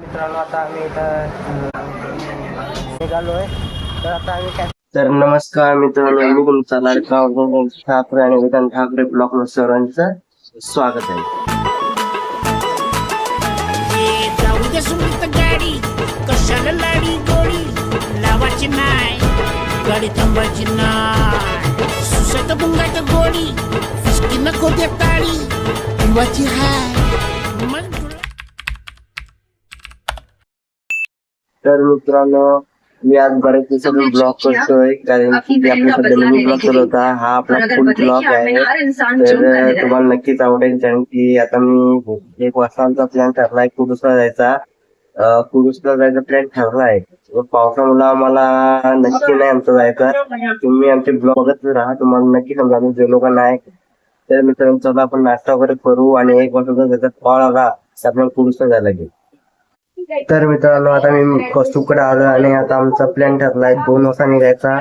मित्रांनो आता आम्ही इथं निघालो आहे तर आता आम्ही काय तर नमस्कार मित्रांनो मी तुमचा लाडका वैभव ठाकरे आणि वेदांत ठाकरे ब्लॉक सर्वांचं स्वागत आहे. गाडी थांबायची नाय सुसत बुंगाट गोडी फिसकी नको दे ताळी पिवाची हाय. तर मित्रांनो मी आज बरेच दिवसातून ब्लॉग करतोय कारण की आपला सध्या नवीन ब्लॉग चालू होता. हा आपला फुल ब्लॉग आहे. तर तुम्हाला नक्कीच आवडेल कारण की आता मी एक वाजताचा प्लॅन ठरलाय कुडूसला जायचा. अं, कुडूसला जायचा प्लॅन ठरलाय पावसामुळे आम्हाला नक्की नाही आमचं जायचं. तुम्ही आमचे ब्लॉग बघत राहा. तुम्हाला नक्की समजा आम्ही जे लोक नाही. तर मित्रांनो चला आपण नाश्ता वगैरे करू आणि एक वाजता त्याचा कॉल आला तर आपल्याला कुडूसला जायला लागेल तर मित्रांनो आता मी कौस्तुभकडे आलो आणि आता आमचा प्लॅन ठरलाय दोन वाजता निघायचा.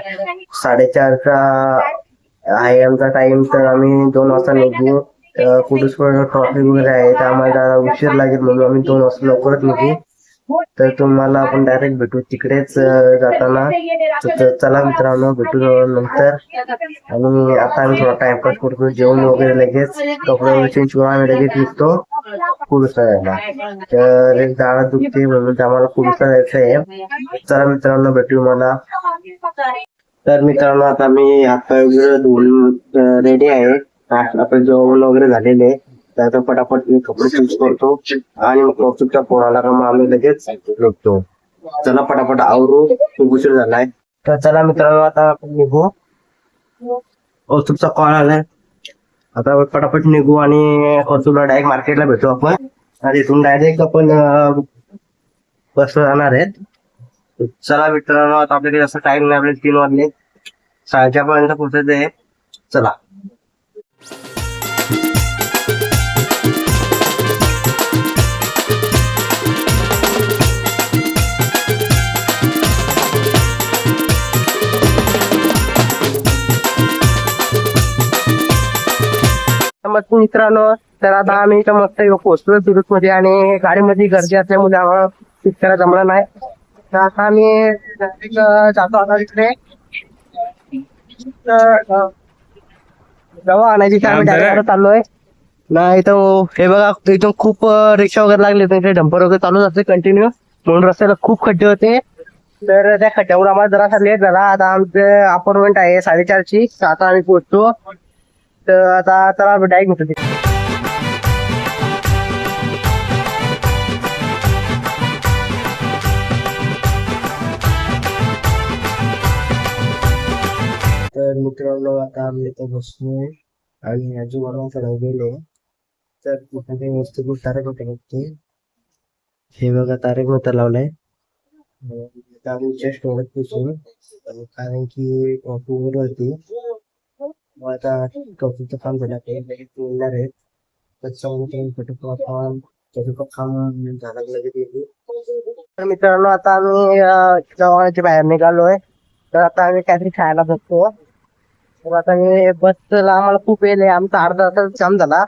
साडेचारचा आहे आमचा टाइम तर आम्ही दोन वाजता निघू. कुठेच ट्रॉफिक वगैरे आहे तर आम्हाला जरा उशीर लागेल म्हणून आम्ही दोन वाजता लवकरच निघू. तर तुम्हाला आपण डायरेक्ट भेटू तिकडेच जाताना. चला मित्रांनो भेटू नंतर. आणि आता आम्ही थोडा टाइमपास करतो जेवण वगैरे लगेच. कपडे चेंज करून आम्ही लगेच निघतो. पुरुष जायला तर एक दाढ दुखते म्हणून आम्हाला कुडूसला जायचं आहे चला मित्रांनो भेटू मला तर मित्रांनो आता मी हातपाय वगैरे धुवून रेडी आहे. आपले जेवण वगैरे झालेले तर आता पटापट मी कपडे चूज करतो. आणि मग कौतुकचा फोन आला का मग आम्ही लगेच निघतो चला पटापट आवरू. खूप उशीर झालाय. तर चला मित्रांनो आता आपण निघू. कौतुकचा कॉल आलाय. आता पटापट निघू आणि कौतुकला डायरेक्ट मार्केटला भेटू आपण. आणि इथून डायरेक्ट आपण बस जाणार आहेत. चला मित्रांनो आता आपल्याकडे जास्त टाइम नाही आपल्याला तीन वाजले. सहाच्या पर्यंत पोहोचायचं आहे. चला. मस्त मित्रांनो तर आता आम्ही इथं मस्त पोहोचलो सुरत मध्ये आणि गाडीमध्ये गर्दी असल्यामुळे आम्हाला शिक्षणाला जमलं नाही. तर आता आम्ही जातो आता तर, अं, दवा आणायची तर आम्ही डायरेक्ट चाललोय. नाही इथं हे बघा इथून खूप रिक्षा वगैरे लागले इथे डंपर वगैरे चालू असते कंटिन्यू म्हणून रस्त्याला खूप खड्डे होते. तर त्या खड्ड्यावर आम्हाला जरासा लेट झाला आता आमचं अपॉइंटमेंट आहे साडेचारची. तर आता आम्ही पोहोचतो. तर आता चला डायरेक्ट होतो तिथे. तर मित्रांनो आता आम्ही इथं बसलोय. आणि आजूबाजूला ठरवलेले तर कुठे ते मस्त खूप तारक होते बघते हे बघा तारक होता लावलाय. आम्ही जस्ट ओळख पुसून कारण की कॉफी वगैरे होती मग आता कॉफीचं काम झालं ते लगेच मिळणार आहे त्याच्यामुळे फोटो तर मित्रांनो आता आम्ही अं, जवानाच्या बाहेर निघालोय. तर आता आम्ही काहीतरी खायला बसतो. तर आता मी बसला आम्हाला खूप वेळ आहे आमचा अर्धा तास जाम झाला.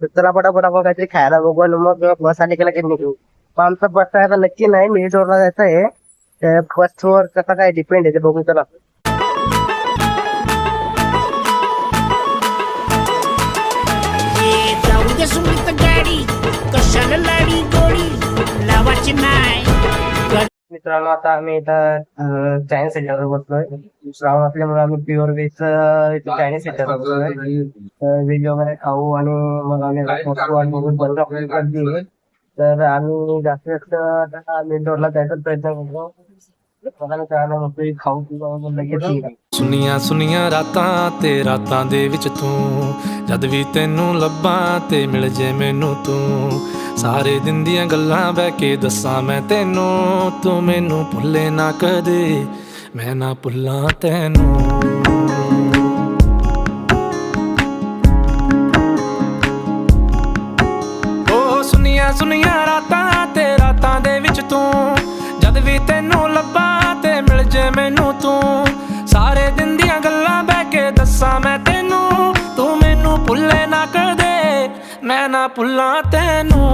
तर चला पटापट आपण काहीतरी खायला बघू आणि मग बस आली की लगेच निघू. पण आमचा बस आता नक्की नाही मिनिटवरला जायचं आहे बसवर कसं काय डिपेंड आहे ते बघू चला. ए, सुमित गाडी कशाला लाडी गोडी लावाची नाय मित्रांनो आता आम्ही इथं चायनीज सेंटरवर बसलोय. श्रावण असल्यामुळे आम्ही प्युअर व्हेज चायनीज सेंटरवर बसलोय. व्हेज वगैरे खाऊ आणि मग आम्ही बसू आणि मग बंद आपल्याला तर आम्ही जास्तीत जास्त मेन रोडला जायचा प्रयत्न करतो. ਸੁਨੀਆਂ ਸੁਨੀਆਂ ਰਾਤਾਂ ਤੇ ਰਾਤਾਂ ਦੇ ਵਿੱਚ ਤੂੰ। ਜਦ ਵੀ ਤੈਨੂੰ ਲੱਭਾਂ ਤੇ ਮਿਲ ਜੇ ਮੈਨੂੰ ਤੂੰ। ਸਾਰੇ ਦਿਨ ਦੀਆਂ ਗੱਲਾਂ ਬਹਿ ਕੇ ਦੱਸਾਂ ਮੈਂ ਤੈਨੂੰ। ਤੂੰ ਮੈਨੂੰ ਭੁੱਲੇ ਨਾ ਕਦੇ, ਮੈਂ ਨਾ ਭੁੱਲਾਂ ਤੈਨੂੰ। ਸੁਨੀਆਂ ਸੁਨੀਆਂ ਰਾਤਾਂ ਪਿੱਛੇ ਨਾ ਕਰਦੇ ਮੈਂ ਨਾ ਭੁੱਲਾਂ ਤੈਨੂੰ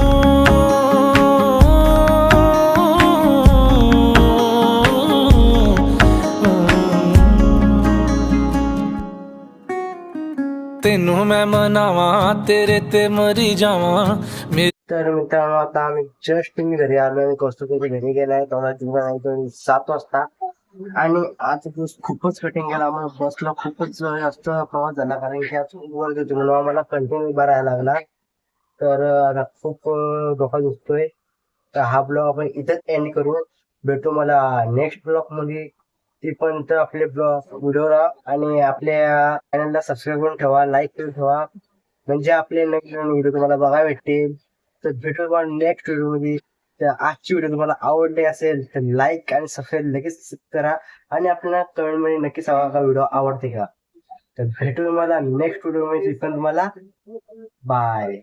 ਤੈਨੂੰ ਮੈਂ ਮਨਾਵਾਂ ਤੇਰੇ ਤੇ ਮਰੀ जावा तर मित्रांनो आता आम्ही जस्ट तुम्ही घरी आलो आणि कौस्तुभ घरी गेलाय तेव्हा जुना नाही सात वाजता आणि आज बस खूपच कटिंग गेला. मग बसला खूपच जास्त प्रवास झाला. कारण की आज वर म्हणून आम्हाला कंटिन्यू उभा राहायला लागला. तर आता खूप डोका दुखतोय तर हा ब्लॉग आपण इथेच एंड करू. भेटू मला नेक्स्ट ब्लॉगमध्ये. ती पण तर आपले ब्लॉग व्हिडिओला आणि आपल्या चॅनलला सबस्क्राईब करून ठेवा लाईक करून ठेवा. म्हणजे आपले नवीन व्हिडिओ तुम्हाला बघायला भेटतील. तर भेटू तुम्हाला नेक्स्ट व्हिडिओमध्ये. तर आजची व्हिडिओ तुम्हाला आवडली असेल तर लाईक आणि सबस्क्राईब लगेच करा आणि आपल्याला कमेंटमध्ये नक्कीच नक्की व्हिडिओ आवडते का. तर भेटू तुम्हाला नेक्स्ट व्हिडिओमध्ये. पण तुम्हाला बाय